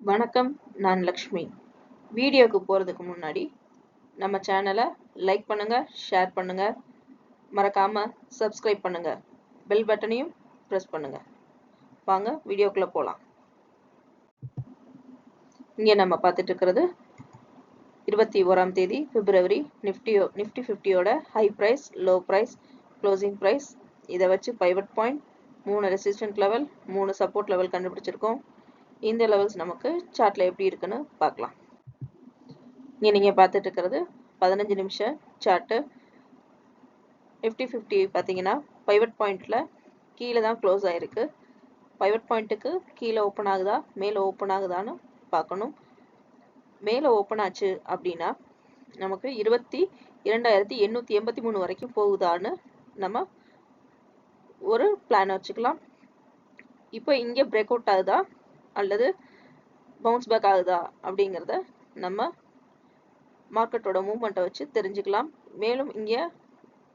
வணக்கம் நான் லக்ஷ்மி. வீடியோக்கு போகிறதுக்கு முன்னாடி நம்ம சேனலை லைக் பண்ணுங்க ஷேர் பண்ணுங்க. மறக்காம சப்ஸ்கிரைப் பண்ணுங்க. பெல் பட்டனையும் ப்ரெஸ் பண்ணுங்க. வாங்க வீடியோக்குள்ள போகலாம் இங்கே நம்ம பார்த்துட்டு இருக்கிறது இருபத்தி ஓராம் தேதி பிப்ரவரி நிஃப்டியோ Nifty ஃபிஃப்டியோட high price low price closing price இதை வச்சு பைவட் பாயிண்ட் மூணு ரெசிஸ்டன்ட் லெவல் மூணு சப்போர்ட் லெவல் கண்டுபிடிச்சிருக்கோம். இந்த லெவல்ஸ் நமக்கு சார்ட்ல எப்படி இருக்குன்னு பார்க்கலாம். இங்கே நீங்கள் பார்த்துட்டு இருக்கிறது பதினஞ்சு நிமிஷம் சார்ட்டு நிஃப்டி ஃபிஃப்டி பார்த்தீங்கன்னா பைவட் பாயிண்ட்ல கீழே தான் க்ளோஸ் ஆயிருக்கு. பைவட் பாயிண்ட்டுக்கு கீழே ஓப்பன் ஆகுதா? மேலே ஓப்பன் ஆகுதான்னு பார்க்கணும். மேலே ஓப்பன் ஆச்சு அப்படின்னா நமக்கு இருபத்தி இரண்டாயிரத்தி எண்ணூற்றி எண்பத்தி மூணு வரைக்கும் போகுதான்னு நம்ம ஒரு பிளான் வச்சுக்கலாம். இப்போ இங்கே பிரேக் அவுட் ஆகுதா? அல்லது பவுன்ஸ் பேக் ஆகுதா அப்படிங்கிறத நம்ம மார்க்கெட்டோட மூவ்மெண்ட்டை வச்சு தெரிஞ்சுக்கலாம். மேலும் இங்கே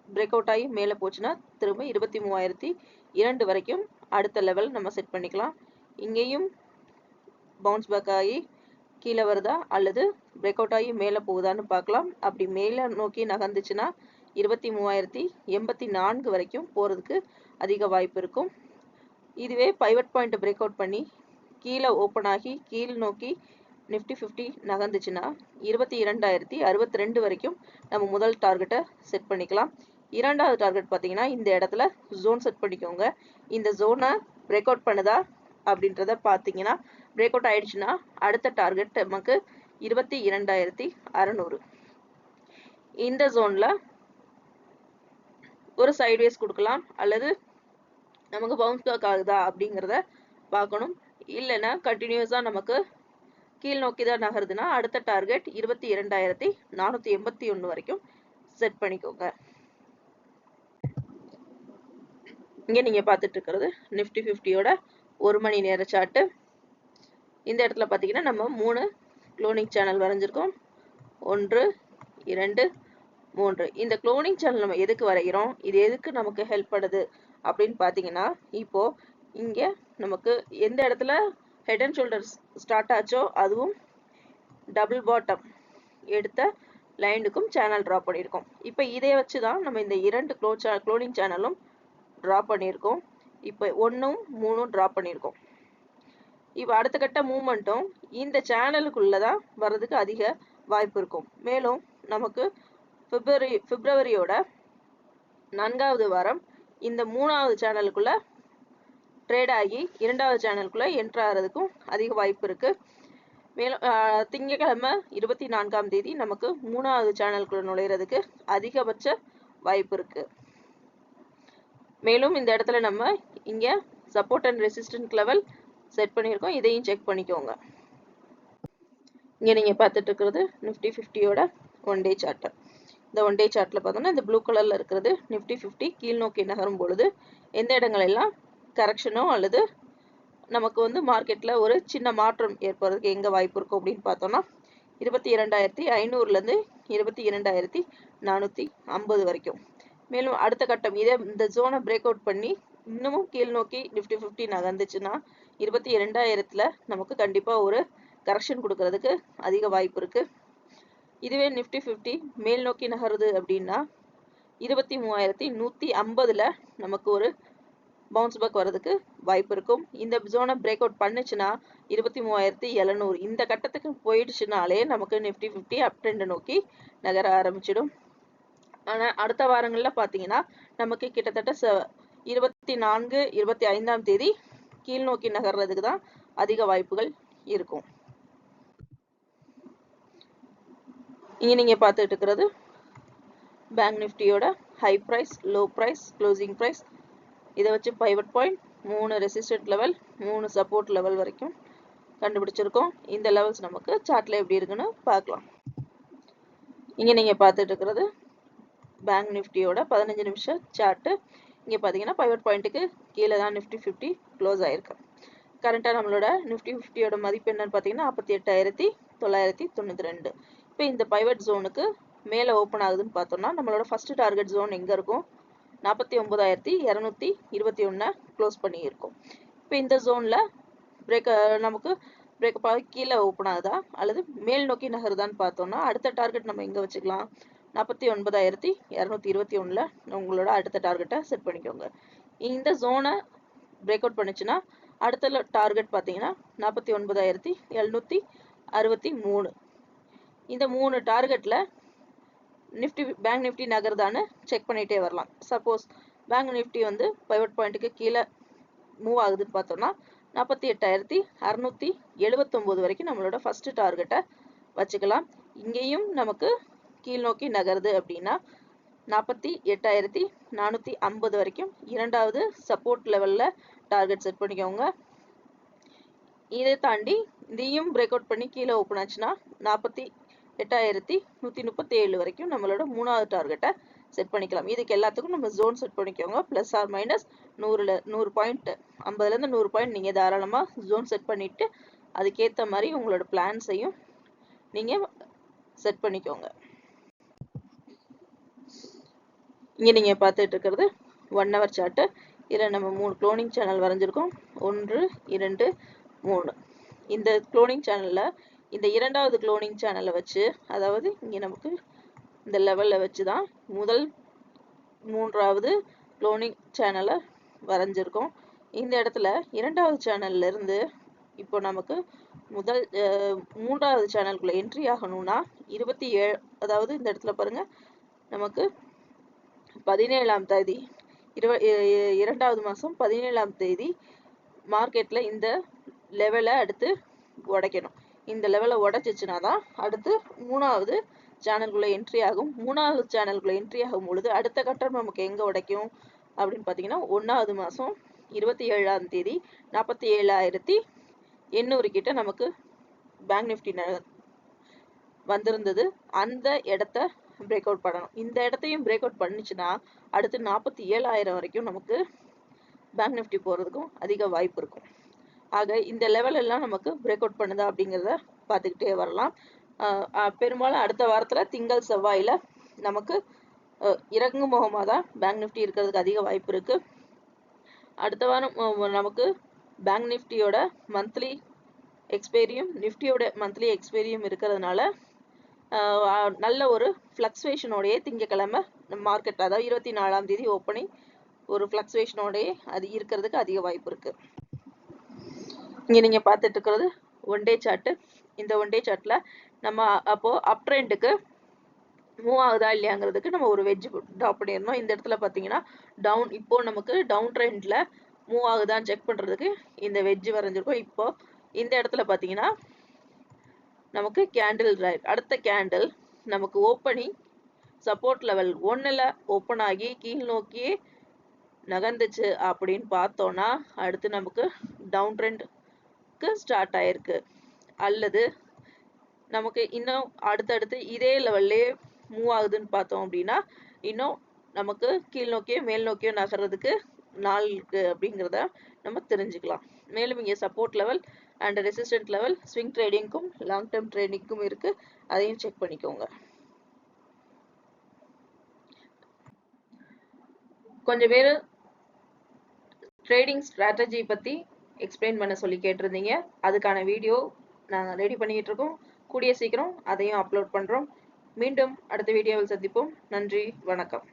பிரேக் அவுட் ஆகி மேலே போச்சுன்னா திரும்ப இருபத்தி மூவாயிரத்தி இரண்டு வரைக்கும் அடுத்த லெவல் நம்ம செட் பண்ணிக்கலாம். இங்கேயும் பவுன்ஸ் பேக் ஆகி கீழே வருதா அல்லது பிரேக் அவுட் ஆகி மேலே போகுதான்னு பார்க்கலாம். அப்படி மேலே நோக்கி நகர்ந்துச்சுன்னா இருபத்தி மூவாயிரத்தி எண்பத்தி நான்கு வரைக்கும் போகிறதுக்கு அதிக வாய்ப்பு இருக்கும். இதுவே பைவட் பாயிண்ட் பிரேக் அவுட் பண்ணி கீழே ஓப்பன் ஆகி கீழ் நோக்கி நிஃப்டி ஃபிஃப்டி நகர்ந்துச்சுன்னா இருபத்தி இரண்டாயிரத்தி அறுபத்தி ரெண்டு வரைக்கும் நம்ம முதல் டார்கெட்டை செட் பண்ணிக்கலாம். இரண்டாவது டார்கெட் பார்த்தீங்கன்னா இந்த இடத்துல ஜோன் செட் பண்ணிக்கோங்க. இந்த ஜோனை பிரேக் அவுட் பண்ணுதா அப்படின்றத பார்த்தீங்கன்னா பிரேக் அவுட் ஆயிடுச்சுன்னா அடுத்த டார்கெட் நமக்கு இருபத்தி இரண்டாயிரத்தி அறநூறு. இந்த ஜோனில் ஒரு சைட்வேஸ் கொடுக்கலாம் அல்லது நமக்கு பவுன்ஸ் பேக் ஆகுதா அப்படிங்கிறத பார்க்கணும். இல்லைன்னா கண்டினியூஸாக நமக்கு கீழ் நோக்கி தான் நகருதுன்னா அடுத்த டார்கெட் இருபத்தி இரண்டாயிரத்தி நானூற்றி எண்பத்தி ஒன்று வரைக்கும் செட் பண்ணிக்கோங்க. இங்கே நீங்கள் பார்த்துட்டு இருக்கிறது நிஃப்டி ஃபிஃப்டியோட ஒரு மணி நேர சார்ட்டு இந்த இடத்துல பார்த்தீங்கன்னா நம்ம மூணு க்ளோனிங் சேனல் வரைஞ்சிருக்கோம். ஒன்று இரண்டு மூன்று. இந்த க்ளோனிங் சேனல் நம்ம எதுக்கு வரைகிறோம்? இது எதுக்கு நமக்கு ஹெல்ப் பண்ணுது அப்படின்னு பார்த்தீங்கன்னா இப்போ இங்கே நமக்கு எந்த இடத்துல ஹெட் அண்ட் ஷோல்டர்ஸ் ஸ்டார்ட் ஆச்சோ அதுவும் டபுள் பாட்டம் எடுத்த லைனுக்கும் சேனல் ட்ரா பண்ணியிருக்கோம். இப்போ இதை வச்சு தான் நம்ம இந்த இரண்டு க்ளோ சே க்ளோனிங் சேனலும் ட்ரா பண்ணியிருக்கோம். இப்போ ஒன்றும் மூணும் ட்ரா பண்ணியிருக்கோம். இப்போ அடுத்த கட்ட மூமெண்ட்டும் இந்த சேனலுக்குள்ளே தான் வர்றதுக்கு அதிக வாய்ப்பு இருக்கும். மேலும் நமக்கு பிப்ரவரி பிப்ரவரியோட நான்காவது வாரம் இந்த மூணாவது சேனலுக்குள்ளே ட்ரேட் ஆகி இரண்டாவது சேனலுக்குள்ளே என்ட்ரு ஆகிறதுக்கும் அதிக வாய்ப்பு இருக்குது மேலும் திங்கக்கிழமை இருபத்தி நான்காம் தேதி நமக்கு மூணாவது சேனலுக்குள்ள நுழையிறதுக்கு அதிகபட்ச வாய்ப்பு இருக்குது மேலும் இந்த இடத்துல நம்ம இங்கே support and resistant level set பண்ணியிருக்கோம். இதையும் செக் பண்ணிக்கோங்க. இங்கே நீங்கள் பார்த்துட்டு இருக்கிறது நிஃப்டி ஃபிஃப்டியோட ஒன் டே சார்ட்டு இந்த ஒன் டே சார்ட்டில் பார்த்தோன்னா இந்த ப்ளூ கலரில் இருக்கிறது நிஃப்டி ஃபிஃப்டி கீழ் நோக்கி நகரும் பொழுது எந்த இடங்கள் எல்லாம் கரெக்ஷனோ அல்லது நமக்கு வந்து மார்க்கெட்ல ஒரு சின்ன மாற்றம் ஏற்படுறதுக்கு எங்க வாய்ப்பு இருக்கும் அப்படின்னு பார்த்தோம்னா இருபத்தி இரண்டாயிரத்தி ஐநூறுலேருந்து இருபத்தி இரண்டாயிரத்தி நானூற்றி ஐம்பது வரைக்கும். மேலும் அடுத்த கட்டம் இதே இந்த ஜோனை பிரேக் அவுட் பண்ணி இன்னமும் கீழ் நோக்கி நிஃப்டி ஃபிஃப்டி நகர்ந்துச்சுன்னா இருபத்தி இரண்டாயிரத்துல நமக்கு கண்டிப்பாக ஒரு கரெக்ஷன் கொடுக்கறதுக்கு அதிக வாய்ப்பு இருக்கு. இதுவே நிஃப்டி ஃபிஃப்டி மேல் நோக்கி நகருது அப்படின்னா இருபத்தி மூவாயிரத்தி நூற்றி ஐம்பதுல நமக்கு ஒரு பவுன்ஸ் பேக் வர்றதுக்கு வாய்ப்பு இருக்கும். இந்த ஜோனை பிரேக் அவுட் பண்ணுச்சுன்னா இருபத்தி மூவாயிரத்தி எழுநூறு. இந்த கட்டத்துக்கு போயிடுச்சுனாலே நமக்கு நிஃப்டி ஃபிஃப்டி அப் நோக்கி நகர ஆரம்பிச்சிடும். ஆனால் அடுத்த வாரங்களில் பார்த்தீங்கன்னா நமக்கு கிட்டத்தட்ட ச இருபத்தி நான்கு இருபத்தி ஐந்தாம் தேதி கீழ் நோக்கி நகர்றதுக்கு தான் அதிக வாய்ப்புகள் இருக்கும். இங்கே நீங்கள் பார்த்துட்டு இருக்கிறது பேங்க் நிஃப்டியோட high price low price closing price இதை வச்சு பைவட் பாயிண்ட் மூணு ரெசிஸ்டன்ட் லெவல் மூணு சப்போர்ட் லெவல் வரைக்கும் கண்டுபிடிச்சிருக்கோம். இந்த லெவல்ஸ் நமக்கு சார்ட்ல எப்படி இருக்குன்னு பார்க்கலாம். இங்கே நீங்கள் பார்த்துட்டு இருக்கிறது பேங்க் நிஃப்டியோட பதினஞ்சு நிமிஷம் சார்ட்டு இங்கே பார்த்தீங்கன்னா பைவட் பாயிண்ட்டுக்கு கீழே தான் நிஃப்டி ஃபிஃப்டி க்ளோஸ் ஆயிருக்கு. கரண்ட்டாக நம்மளோட நிஃப்டி ஃபிஃப்டியோட மதிப்பு என்னன்னு பார்த்தீங்கன்னா நாற்பத்தி எட்டாயிரத்தி தொள்ளாயிரத்தி தொண்ணூற்றி ரெண்டு. இப்போ இந்த பைவட் ஜோனுக்கு மேலே ஓப்பன் ஆகுதுன்னு பார்த்தோம்னா நம்மளோட ஃபஸ்ட்டு டார்கெட் ஜோன் எங்கே இருக்கும்? நாற்பத்தி ஒன்பதாயிரத்தி இரநூத்தி இருபத்தி ஒன்றை க்ளோஸ் பண்ணியிருக்கோம். இப்போ இந்த ஜோனில் பிரேக் நமக்கு பிரேக்கப் ஆகி கீழே ஓப்பன் ஆகுதா? அல்லது மேல் நோக்கி நகருதான்னு பார்த்தோம்னா அடுத்த டார்கெட் நம்ம எங்கே வச்சுக்கலாம்? நாற்பத்தி ஒன்பதாயிரத்தி இரநூத்தி இருபத்தி ஒன்றில் உங்களோட அடுத்த டார்கெட்டை செட் பண்ணிக்கோங்க. இந்த ஜோனை பிரேக் அவுட் பண்ணுச்சுன்னா அடுத்த டார்கெட் பார்த்தீங்கன்னா நாற்பத்தி ஒன்பதாயிரத்தி எழுநூற்றி அறுபத்தி மூணு. இந்த மூணு டார்கெட்டில் நிஃப்டி பேங்க் நிஃப்டி நகருதான்னு செக் பண்ணிகிட்டே வரலாம். சப்போஸ் பேங்க் நிஃப்டி வந்து பைவட் பாயிண்ட்டுக்கு கீழே மூவ் ஆகுதுன்னு பார்த்தோம்னா நாற்பத்தி எட்டாயிரத்தி அறநூற்றி எழுபத்தொம்போது வரைக்கும் நம்மளோட ஃபஸ்ட்டு டார்கெட்டை வச்சுக்கலாம். இங்கேயும் நமக்கு கீழ் நோக்கி நகருது அப்படின்னா நாற்பத்தி எட்டாயிரத்தி நானூற்றி ஐம்பது வரைக்கும் இரண்டாவது சப்போர்ட் லெவலில் டார்கெட் செட் பண்ணிக்கோங்க. இதை தாண்டி இதையும் பிரேக் அவுட் பண்ணி கீழே ஓப்பன் ஆச்சுன்னா நாற்பத்தி எட்டாயிரத்தி நூற்றி முப்பத்தி ஏழு வரைக்கும் நம்மளோட மூணாவது டார்கெட்டை செட் பண்ணிக்கலாம். இதுக்கு எல்லாத்துக்கும் நம்ம ஜோன் செட் பண்ணிக்கோங்க. ப்ளஸ் ஆர் மைனஸ் நூறில் நூறு பாயிண்ட் ஐம்பதுலேருந்து நூறு பாயிண்ட் நீங்கள் தாராளமாக ஜோன் செட் பண்ணிவிட்டு அதுக்கேற்ற மாதிரி உங்களோட பிளான்ஸையும் நீங்கள் செட் பண்ணிக்கோங்க. இங்கே நீங்கள் பார்த்துட்டு இருக்கிறது ஒன் ஹவர் சார்ட்டு இதில் நம்ம மூணு க்ளோனிங் சேனல் வரைஞ்சிருக்கோம். ஒன்று இரண்டு மூணு. இந்த க்ளோனிங் சேனலில் இந்த இரண்டாவது க்ளோனிங் சேனலை வச்சு அதாவது இங்கே நமக்கு இந்த லெவலில் வச்சு தான் முதல் மூன்றாவது க்ளோனிங் சேனலை வரைஞ்சிருக்கோம். இந்த இடத்துல இரண்டாவது சேனல்ல இருந்து இப்போ நமக்கு முதல் மூன்றாவது சேனலுக்குள்ள என்ட்ரி ஆகணும்னா இருபத்தி ஏழு அதாவது இந்த இடத்துல பாருங்க நமக்கு பதினேழாம் தேதி இருவ இரண்டாவது மாதம் பதினேழாம் தேதி மார்க்கெட்டில் இந்த லெவலை அடுத்து உடைக்கணும். இந்த லெவலை உடைச்சிச்சுனா தான் அடுத்து மூணாவது சேனல்குள்ளே என்ட்ரி ஆகும். மூணாவது சேனல்குள்ளே என்ட்ரி ஆகும் பொழுது அடுத்த கட்டம் நமக்கு எங்கே உடைக்கும்? அப்படின்னு பார்த்தீங்கன்னா ஒன்றாவது மாதம் இருபத்தி ஏழாம் தேதி நாற்பத்தி ஏழாயிரத்தி எண்ணூறு கிட்ட நமக்கு பேங்க் நிஃப்டி வந்திருந்தது. அந்த இடத்த பிரேக் அவுட் பண்ணணும். இந்த இடத்தையும் பிரேக் அவுட் பண்ணிச்சுன்னா அடுத்து நாற்பத்தி ஏழாயிரம் வரைக்கும் நமக்கு பேங்க் நிஃப்டி போகிறதுக்கும் அதிக வாய்ப்பு இருக்கும். ஆக இந்த லெவல் எல்லாம் நமக்கு பிரேக் அவுட் பண்ணுதா அப்படிங்கிறத பார்த்துக்கிட்டே வரலாம். பெரும்பாலும் அடுத்த வாரத்தில் திங்கள் செவ்வாயில் நமக்கு இறங்கு முகமாக தான் பேங்க் நிஃப்டி இருக்கிறதுக்கு அதிக வாய்ப்பு இருக்குது அடுத்த வாரம் நமக்கு பேங்க் நிஃப்டியோட மந்த்லி எக்ஸ்பைரியும் நிஃப்டியோட மந்த்லி எக்ஸ்பைரியும் இருக்கிறதுனால நல்ல ஒரு ஃப்ளக்சுவேஷனோடையே திங்கக்கிழமை மார்க்கெட் அதாவது இருபத்தி நாலாம் தேதி ஓப்பனிங் ஒரு ஃப்ளக்சுவேஷனோடையே அது இருக்கிறதுக்கு அதிக வாய்ப்பு இருக்குது இங்கே நீங்கள் பார்த்துட்டு இருக்கிறது ஒன் டே சார்ட்டு இந்த ஒன் டே சார்ட்டில் நம்ம அப்போது அப் ட்ரெண்டுக்கு மூவ் ஆகுதா இல்லையாங்கிறதுக்கு நம்ம ஒரு வெஜ் ட்ராப் பண்ணியிருந்தோம். இந்த இடத்துல பார்த்தீங்கன்னா டவுன் இப்போ நமக்கு டவுன் ட்ரெண்டில் மூவ் ஆகுதான்னு செக் பண்ணுறதுக்கு இந்த வெஜ் வரைஞ்சிருக்கோம். இப்போ இந்த இடத்துல பார்த்தீங்கன்னா நமக்கு கேண்டில் ரைட் அடுத்த கேண்டில் நமக்கு ஓப்பனிங் சப்போர்ட் லெவல் ஒன்றில் ஓப்பன் ஆகி கீழ் நோக்கியே நகர்ந்துச்சு அப்படின்னு பார்த்தோன்னா அடுத்து நமக்கு டவுன் ட்ரெண்ட் நமக்கு ஸ்டார்ட் ஆயிருக்கு. அல்லது நமக்கு இன்னும் அடுத்தடுத்து இதே லெவல்லே மூவ் ஆகுதுன்னு பார்த்தோம் அப்படின்னா இன்னும் நமக்கு கீழ் நோக்கியோ மேல் நோக்கியோ நகர்றதுக்கு நாள் இருக்கு அப்படிங்கிறத நம்ம தெரிஞ்சுக்கலாம். மேலும் இங்கே support level and resistant level swing ட்ரேடிங்க்கும் long term ட்ரேடிங்க்கும் இருக்கு. அதையும் செக் பண்ணிக்கோங்க. கொஞ்சம் பேர் ட்ரேடிங் ஸ்ட்ராட்டஜி பற்றி எக்ஸ்பிளைன் பண்ண சொல்லி கேட்டிருந்தீங்க. அதுக்கான வீடியோ நாங்கள் ரெடி பண்ணிக்கிட்டு இருக்கோம். கூடிய சீக்கிரம் அதையும் அப்லோட் பண்ணுறோம் மீண்டும் அடுத்த வீடியோவில் சந்திப்போம். நன்றி. வணக்கம்.